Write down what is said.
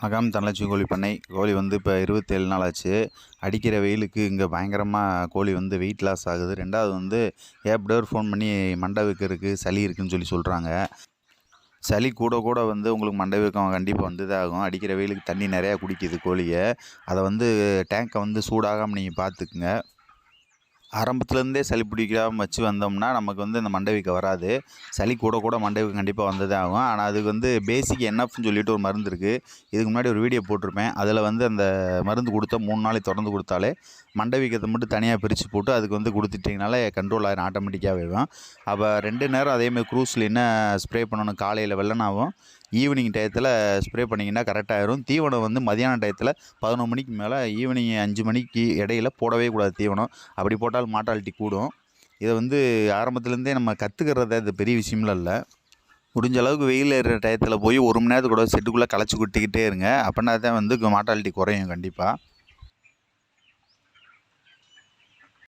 வணக்கம் தனலட்சுமி கோழி பண்ணை. கோழி வந்து இப்போ இருபத்தேழு நாள் ஆச்சு. அடிக்கிற வெயிலுக்கு இங்கே பயங்கரமாக கோழி வந்து வெயிட் லாஸ் ஆகுது. ரெண்டாவது வந்து ஏப்டோர் ஃபோன் பண்ணி மண்டை வைக்கிறதுக்கு சளி இருக்குதுன்னு சொல்லி சொல்கிறாங்க சளி கூட கூட வந்து உங்களுக்கு மண்டை வீக்கம் கண்டிப்பாக வந்து இதாகும். ஆகும் அடிக்கிற வெயிலுக்கு தண்ணி நிறையா குடிக்குது கோழியை. அதை வந்து டேங்கை வந்து சூடாகாமல் நீங்கள் பார்த்துக்குங்க ஆரம்பத்துலேருந்தே சளி பிடிக்காமல் வச்சு வந்தோம்னா நமக்கு வந்து இந்த மண்டை வராது. சளி கூட கூட மண்டை கண்டிப்பாக வந்ததே ஆகும். ஆனால் அதுக்கு வந்து பேசிக் என்எஃப்னு சொல்லிட்டு ஒரு மருந்து இருக்குது இதுக்கு முன்னாடி ஒரு வீடியோ போட்டிருப்பேன். அதில் வந்து அந்த மருந்து கொடுத்தா மூணு நாளைக்கு தொடர்ந்து கொடுத்தாலே மண்டைவிக்கத்தை மட்டும் தனியாக பிரித்து போட்டு அதுக்கு வந்து கொடுத்துட்டிங்கனாலே கண்ட்ரோல் ஆகிடும் ஆட்டோமேட்டிக்காகவே வரும் அப்போ ரெண்டு நேரம் அதேமாதிரி க்ரூஸில் என்ன ஸ்ப்ரே பண்ணணும்? காலையில் வெள்ளனாவும் ஈவினிங் டயத்தில் ஸ்ப்ரே பண்ணிங்கன்னா கரெக்டாகிடும் தீவனம் வந்து மதியான டயத்தில் பதினொன்று மணிக்கு மேலே ஈவினிங் அஞ்சு மணிக்கு இடையில போடவே கூடாது தீவனம். அப்படி போட்டால் போட்டால் மாட்டாலிட்டி கூடும். இதை வந்து ஆரம்பத்துலேருந்தே நம்ம கற்றுக்கிறத இது பெரிய விஷயம்லாம் இல்லை. முடிஞ்ச அளவுக்கு வெயில் ஏறுற டயத்தில் போய் ஒரு மணி நேரத்துக்கு கூட செட்டுக்குள்ளே களைச்சி கொட்டிக்கிட்டே இருங்க. அப்படின்னா தான் வந்து மாட்டாலிட்டி குறையும் கண்டிப்பாக